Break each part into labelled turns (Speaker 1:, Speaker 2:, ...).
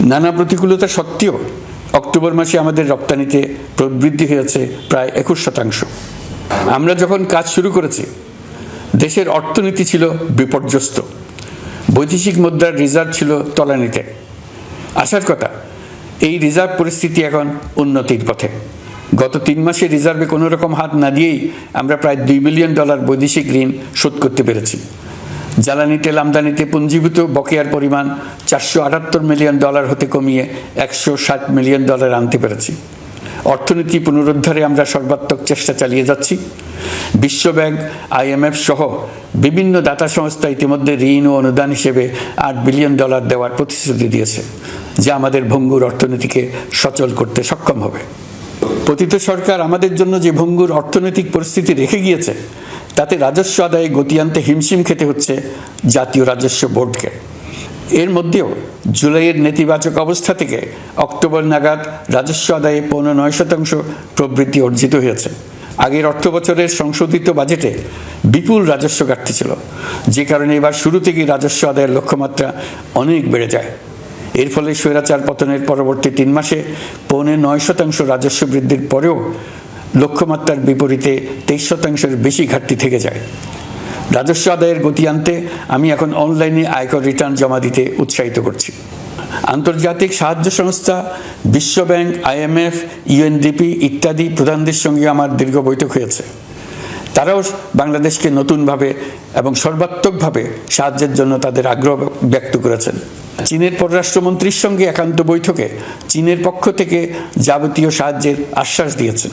Speaker 1: নানা প্রতিকূলতা সত্ত্বেও অক্টোবর মাসে আমাদের রপ্তানিতে প্রবৃদ্ধি হয়েছে প্রায় একুশ শতাংশ। আমরা যখন কাজ শুরু করেছি, দেশের অর্থনীতি ছিল বিপর্যস্ত। বৈদেশিক মুদ্রার রিজার্ভ ছিল তলানিতে। আসার কথা, এই রিজার্ভ পরিস্থিতি এখন উন্নতির পথে। গত তিন মাসে রিজার্ভে কোনো রকম হাত না দিয়েই আমরা প্রায় দুই বিলিয়ন ডলার বৈদেশিক ঋণ শোধ করতে পেরেছি। জ্বালানি তেল আমদানিতে পুঞ্জীভূত বকেয়ার পরিমাণ চারশো আটাত্তর মিলিয়ন ডলার হতে কমিয়ে একশো ষাট মিলিয়ন ডলার আনতে পেরেছি। অর্থনীতি পুনরুদ্ধারে আমরা সর্বাত্মক চেষ্টা চালিয়ে যাচ্ছি। বিশ্বব্যাংক আইএমএফ সহ বিভিন্ন দাতা সংস্থা ইতিমধ্যে ঋণ ও অনুদান হিসেবে আট বিলিয়ন ডলার দেওয়ার প্রতিশ্রুতি দিয়েছে, যা আমাদের ভঙ্গুর অর্থনীতিকে সচল করতে সক্ষম হবে। পতিত সরকার আমাদের জন্য যে ভঙ্গুর অর্থনৈতিক পরিস্থিতি রেখে গিয়েছে তাতে রাজস্ব আদায়ে গতি আনতে হিমশিম খেতে হচ্ছে জাতীয় রাজস্ব বোর্ডকে। এর মধ্যেও জুলাইয়ের নেতিবাচক অবস্থা থেকে অক্টোবর নাগাদ রাজস্ব আদায়ে পৌনে নয় শতাংশ প্রবৃদ্ধি অর্জিত হয়েছে। আগের অর্থ বছরের সংশোধিত বাজেটে বিপুল রাজস্ব ঘাটতি ছিল। যে কারণে এবার শুরু থেকেই রাজস্ব আদায়ের লক্ষ্যমাত্রা অনেক বেড়ে যায়। এর ফলে স্বৈরাচার পতনের পরবর্তী তিন মাসে পৌনে নয় শতাংশ রাজস্ব বৃদ্ধির পরেও লক্ষ্যমাত্রার বিপরীতে তেইশ শতাংশের বেশি ঘাটতি থেকে যায়। রাজস্ব আদায়ের গতি আনতে আমি এখন অনলাইনে আয়কর রিটার্ন জমা দিতে উৎসাহিত করছি। আন্তর্জাতিক সাহায্য সংস্থা, বিশ্বব্যাংক আইএমএফ ইউএনডিপি ইত্যাদি প্রধানদের সঙ্গে আমার দীর্ঘ বৈঠক হয়েছে। তারাও বাংলাদেশকে নতুনভাবে এবং সর্বাত্মকভাবে সাহায্যের জন্য তাদের আগ্রহ ব্যক্ত করেছেন। চীনের পররাষ্ট্রমন্ত্রীর সঙ্গে একান্ত বৈঠকে চীনের পক্ষ থেকে যাবতীয় সাহায্যের আশ্বাস দিয়েছেন।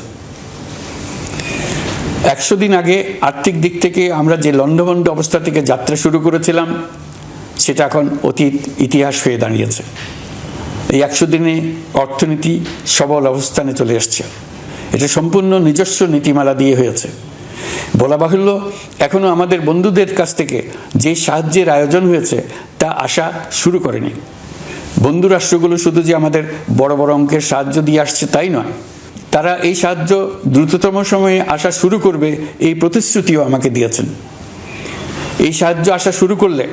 Speaker 1: একশো দিন আগে আর্থিক দিক থেকে আমরা যে লণ্ডভণ্ড অবস্থা থেকে যাত্রা শুরু করেছিলাম, সেটা এখন অতীত ইতিহাস হয়ে দাঁড়িয়েছে। এই একশো দিনে অর্থনীতি সবল অবস্থানে চলে আসছে এটা সম্পূর্ণ নিজস্ব নীতিমালা দিয়ে হয়েছে। বলা বাহুল্য এখনও আমাদের বন্ধুদের কাছ থেকে যে সাহায্যের আয়োজন হয়েছে, তা আসা শুরু করেনি। বন্ধু রাষ্ট্রগুলো শুধু যে আমাদের বড় বড় অঙ্কের সাহায্য দিয়ে আসছে তাই নয় তারা এই সাহায্য দ্রুততম সময়ে আসা শুরু করবে, এই প্রতিশ্রুতিও আমাকে দিয়েছেন। এই সাহায্য আসা শুরু করলে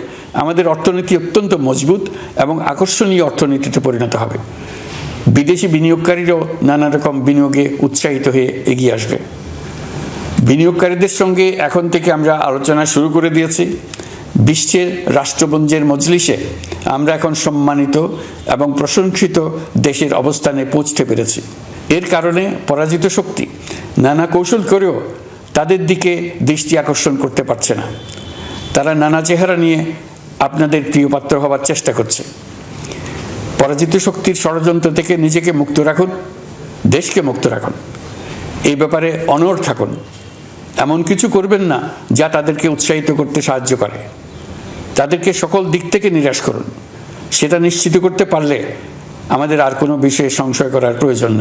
Speaker 1: আমাদের অর্থনীতি অত্যন্ত মজবুত এবং আকর্ষণীয় অর্থনীতিতে পরিণত হবে। বিদেশি বিনিয়োগকারীরাও নানা রকম বিনিয়োগে উৎসাহিত হয়ে এগিয়ে আসবে। বিনিয়োগকারীদের সঙ্গে এখন থেকে আমরা আলোচনা শুরু করে দিয়েছি। বিশ্বের রাষ্ট্রপুঞ্জের মজলিসে আমরা এখন সম্মানিত এবং প্রশংসিত দেশের অবস্থানে পৌঁছতে পেরেছি। এর কারণে পরাজিত শক্তি নানা কৌশল করেও তাদের দিকে দৃষ্টি আকর্ষণ করতে পারছে না। তারা নানা চেহারা নিয়ে আপনাদের প্রিয়পাত্র হবার চেষ্টা করছে। পরাজিত শক্তির ষড়যন্ত্র থেকে নিজেকে মুক্ত রাখুন, দেশকে মুক্ত রাখুন। এই ব্যাপারে অনড় থাকুন। এমন কিছু করবেন না যা তাদেরকে উৎসাহিত করতে সাহায্য করে। তাদেরকে সকল দিক থেকে নিরাশ করুন। সেটা নিশ্চিত করতে পারলে আমাদের আর কোনো বিষয়ে সংশয় করার প্রয়োজন নেই।